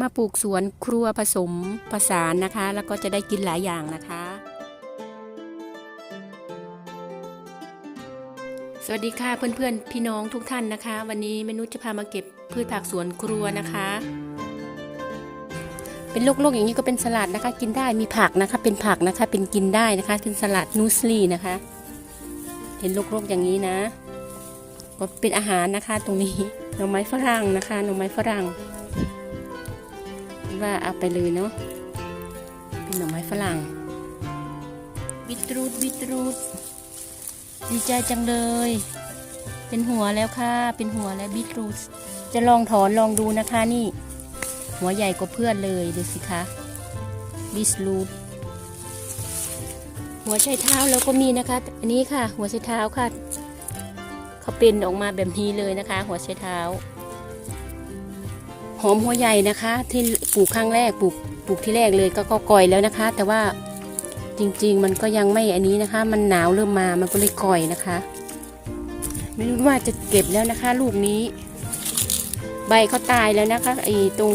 มาปลูกสวนครัวผสมผสานนะคะ แล้วก็จะได้กินหลายอย่างนะคะ สวัสดีค่ะเพื่อนๆ พี่น้องทุกท่านนะคะ วันนี้เมนุษจะพามาเก็บพืชผักสวนครัวนะคะ เป็นโลกๆอย่างนี้ก็เป็นสลัดนะคะ กินได้มีผักนะคะ เป็นผักนะคะ เป็นกินได้นะคะเป็นสลัดนูสลีนะคะ เห็นโลกๆอย่างนี้นะก็เป็นอาหารนะคะตรงนี้หน่อไม้ฝรั่งนะคะหน่อไม้ฝรั่ง ว่าเอาไปเลยเนาะเป็นหน่อไม้ฝรั่งบิตรูทบิตรูทดีใจจังเลย เป็นหัวแล้วค่ะ เป็นหัวแล้วบิตรูทจะลองถอนลองดูนะคะนี่ หัวใหญ่กว่าเพื่อนเลยดูสิคะบิสรูทหัวไชเท้าแล้วก็มีนะคะ อันนี้ค่ะ หัวไชเท้าค่ะ เขาเป็นออกมาแบบนี้เลยนะคะ หัวไชเท้า หอมหัวใหญ่นะคะ ที่ปลูกครั้งแรกปลูกปลูกที่แรกเลยก็ก็ก่อยแล้วนะคะ แต่ว่าจริง ๆ มันก็ยังไม่อันนี้นะคะ มันหนาวเริ่มมามันก็เลยก่อยนะคะ ไม่รู้ว่าจะเก็บแล้วนะคะ ลูกนี้ ใบเขาตายแล้วนะคะไอ้ตรง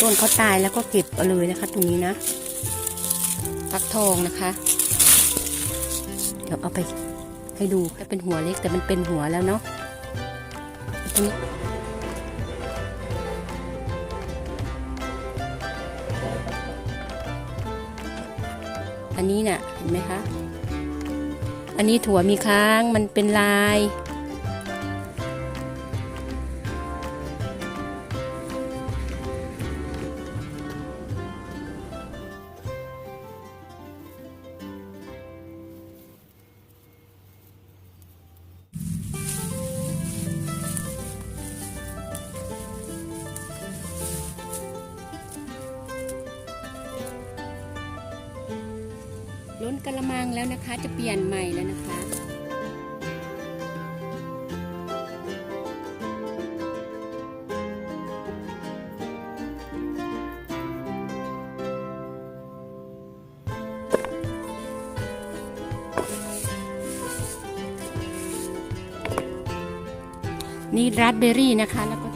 ต้นเขาตายแล้วก็เก็บเอาเลยนะคะ ตรงนี้นะฟักทองนะคะ เดี๋ยวเอาไปให้ดูให้เป็นหัวเล็กแต่มันเป็นหัวแล้วเนาะตรงนี้ อันนี้น่ะเห็นไหมคะ อันนี้ถั่วมีค้างมันเป็นลาย กระมังแล้วนะคะ จะเปลี่ยนใหม่แล้วนะคะนี่ราสเบอร์รี่นะคะแล้วก็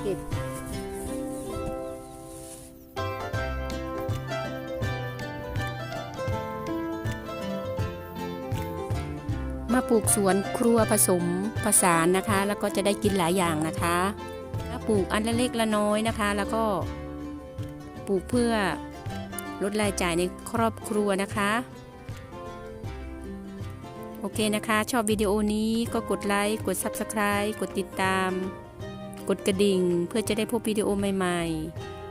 มาปลูกสวนครัวผสมผสานนะคะ แล้วก็จะได้กินหลายอย่างนะคะถ้าปลูกอันละเล็กละน้อยนะคะ แล้วก็ปลูกเพื่อลดรายจ่ายในครอบครัวนะคะโอเคนะคะ ชอบวิดีโอนี้ก็กดไลค์กด Subscribe กดติดตาม กดกระดิ่ง เพื่อจะได้พบวิดีโอใหม่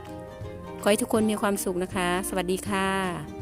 ๆ ขอให้ทุกคนมีความสุขนะคะ สวัสดีค่ะ